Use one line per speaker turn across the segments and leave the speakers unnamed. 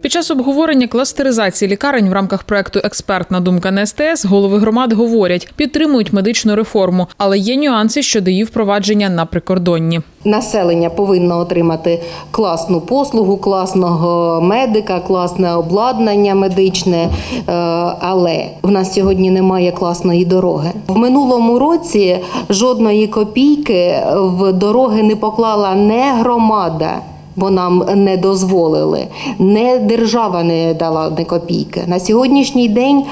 Під час обговорення кластеризації лікарень в рамках проекту Експертна думка на СТС голови громад говорять, підтримують медичну реформу, але є нюанси щодо її впровадження на прикордонні.
Населення повинно отримати класну послугу, класного медика, класне обладнання медичне, е, але в нас сьогодні немає класної дороги. В минулому році жодної копійки в дороги не поклала не громада. Бо нам не дозволили, не держава не дала не копійки. На сьогоднішній день е,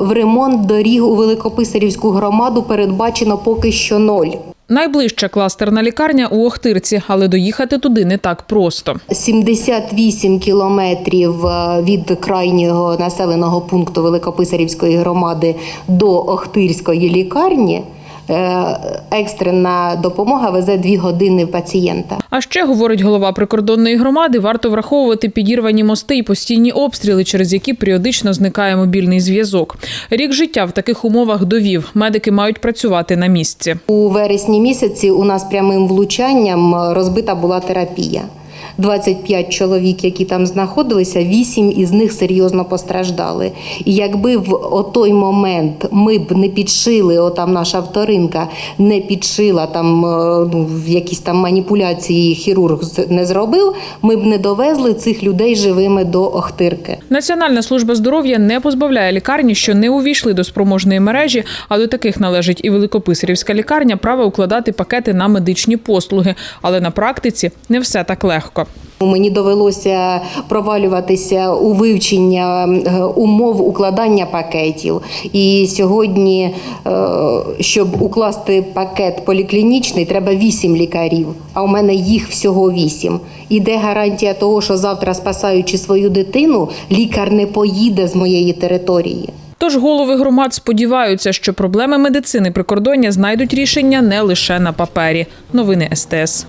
в ремонт доріг у Великописарівську громаду передбачено поки що ноль.
Найближча кластерна лікарня у Охтирці, але доїхати туди не так просто.
78 кілометрів е, від крайнього населеного пункту Великописарівської громади до Охтирської лікарні. Е, Екстрена допомога везе дві години пацієнта.
А ще говорить голова прикордонної громади, варто враховувати підірвані мости і постійні обстріли, через які періодично зникає мобільний зв'язок. Рік життя в таких умовах довів. Медики мають працювати на місці.
У вересні місяці у нас прямим влучанням розбита була терапія. 25 чоловік, які там знаходилися, 8 із них серйозно постраждали. І якби в отой момент ми б не підшили, отам наша вторинка не підшила там е, ну, якісь там маніпуляції, хірург не зробив, ми б не довезли цих людей живими до Охтирки.
Національна служба здоров'я не позбавляє лікарні, що не увійшли до спроможної мережі, а до таких належить і Великописарівська лікарня, право укладати пакети на медичні послуги. Але на практиці не все так легко.
Мені довелося провалюватися у вивчення е, умов укладання пакетів. І сьогодні, е, щоб укласти пакет поліклінічний, треба 8 лікарів, а у мене їх всього 8. І де гарантія того, що завтра, спасаючи свою дитину, лікар не поїде з моєї території.
Тож голови громад сподіваються, що проблеми медицини прикордоння знайдуть рішення не лише на папері. Новини СТС.